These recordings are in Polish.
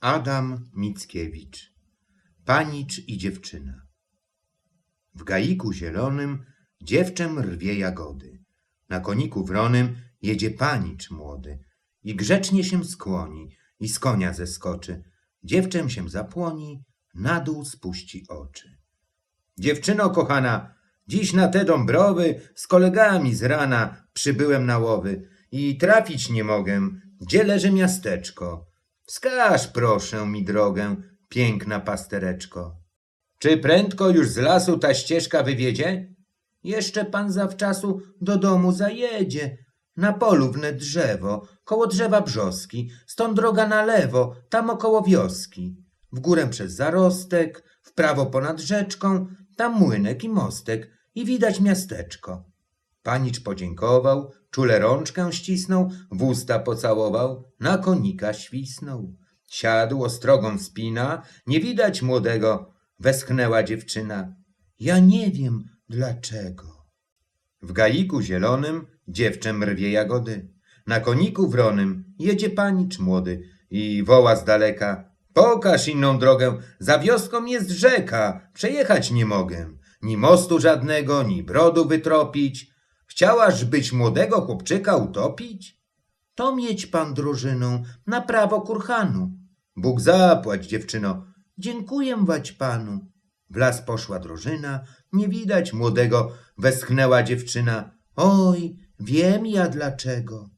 Adam Mickiewicz Panicz i dziewczyna W gaiku zielonym dziewczę rwie jagody. Na koniku wronym jedzie panicz młody i grzecznie się skłoni i z konia zeskoczy. Dziewczę się zapłoni, na dół spuści oczy. Dziewczyno kochana, dziś na te dąbrowy z kolegami z rana przybyłem na łowy i trafić nie mogę, gdzie leży miasteczko. Wskaż proszę mi drogę, piękna pastereczko. Czy prędko już z lasu ta ścieżka wywiedzie? Jeszcze pan zawczasu do domu zajedzie. Na polu wne drzewo, koło drzewa brzoski, stąd droga na lewo, tam około wioski. W górę przez zarostek, w prawo ponad rzeczką, tam młynek i mostek i widać miasteczko. Panicz podziękował, czule rączkę ścisnął, w usta pocałował, na konika świsnął. Siadł ostrogą spina, nie widać młodego, westchnęła dziewczyna. Ja nie wiem dlaczego. W gaiku zielonym dziewczę rwie jagody. Na koniku wronym jedzie panicz młody i woła z daleka. Pokaż inną drogę, za wioską jest rzeka, przejechać nie mogę. Ni mostu żadnego, ni brodu wytropić. Chciałaś być młodego chłopczyka utopić? To mieć pan drużyną na prawo kurhanu. Bóg zapłać, dziewczyno. Dziękuję wać panu. W las poszła drużyna, nie widać młodego, westchnęła dziewczyna. Oj, wiem ja dlaczego.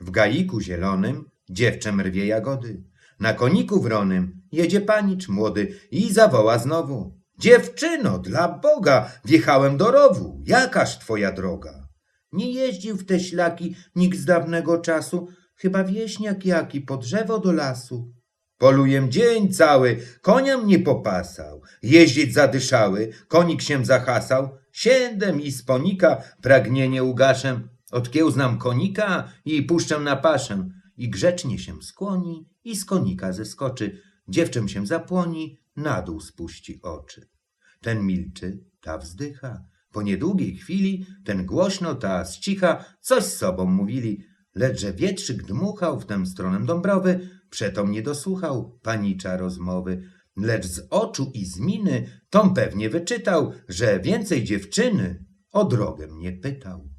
W gaiku zielonym dziewczę rwie jagody. Na koniku wronym jedzie panicz młody i zawoła znowu. Dziewczyno, dla Boga, wjechałem do rowu. Jakaż twoja droga? Nie jeździł w te ślaki nikt z dawnego czasu, chyba wieśniak jaki po drzewo do lasu. Polujem dzień cały, konia mnie popasał, jeździć zadyszały, konik się zahasał, siędem i z ponika pragnienie ugaszę, odkiełznam konika i puszczę na paszę i grzecznie się skłoni i z konika zeskoczy, dziewczę się zapłoni, na dół spuści oczy. Ten milczy, ta wzdycha. Po niedługiej chwili ten głośno, ta z cicha coś z sobą mówili, lecz że wietrzyk dmuchał w tę stronę Dąbrowy, przetom nie dosłuchał panicza rozmowy, lecz z oczu i z miny Tom pewnie wyczytał, że więcej dziewczyny o drogę nie pytał.